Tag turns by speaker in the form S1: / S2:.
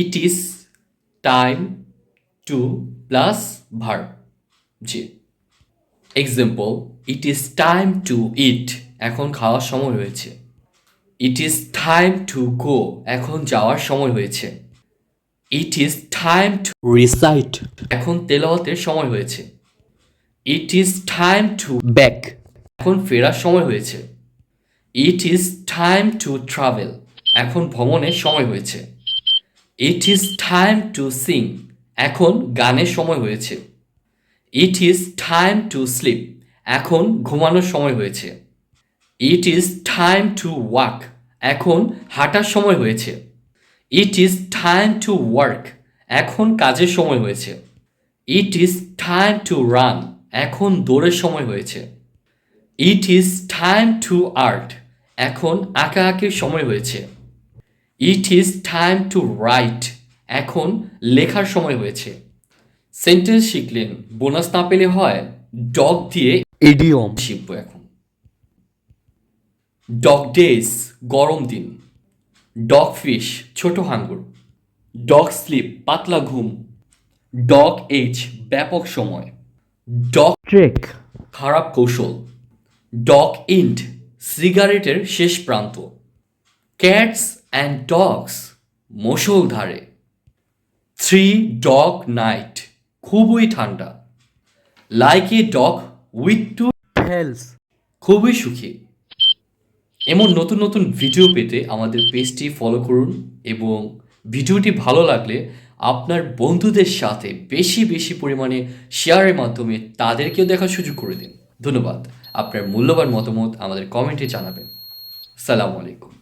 S1: It is time to plus verb. Example it is time to eat এখন খাওয়ার সময় হয়েছে। It is time to go এখন যাওয়ার সময় হয়েছে। It is time to recite এখন তেলাওয়াতের সময় হয়েছে। It is time to back এখন ফেরার সময় হয়েছে। It is time to travel এখন ভ্রমণের সময় হয়েছে। It is time to sing এখন গানের সময় হয়েছে। It is time to sleep এখন ঘুমানোর সময় হয়েছে। It is time to walk এখন হাঁটার সময় হয়েছে। It is time to work এখন কাজের সময় হয়েছে। It is time to run এখন দৌড়ের সময় হয়েছে। It is time to art এখন আঁকা আঁকির সময় হয়েছে। It is time to write এখন লেখার সময় হয়েছে। সেন্টেন্স শিখলেন বোনাস না পেলে হয় ডগ দিয়ে
S2: ইডিয়ম
S1: শিখব এখন। ডগ ডেজ গরম দিন। ডগ ফিশ ছোট হাঙ্গুর। ডগ স্লিপ পাতলা ঘুম। ডগ এজ ব্যাপক সময়। ডগ
S2: ট্রেক
S1: খারাপ কৌশল। ডগ ইন্ট সিগারেটের শেষ প্রান্ত। ক্যাটস অ্যান্ড ডগস ধারে। থ্রি ডগ নাইট খুবই ঠান্ডা। Like a dog with two
S2: tails
S1: খুবই সুখী। এমন নতুন নতুন ভিডিও পেতে আমাদের পেজটি ফলো করুন এবং ভিডিওটি ভালো লাগলে আপনার বন্ধুদের সাথে বেশি বেশি পরিমাণে শেয়ারের মাধ্যমে তাদেরকেও দেখার সুযোগ করে দিন। ধন্যবাদ। আপনার মূল্যবান মতামত আমাদের কমেন্টে জানাবেন। সালামু আলাইকুম।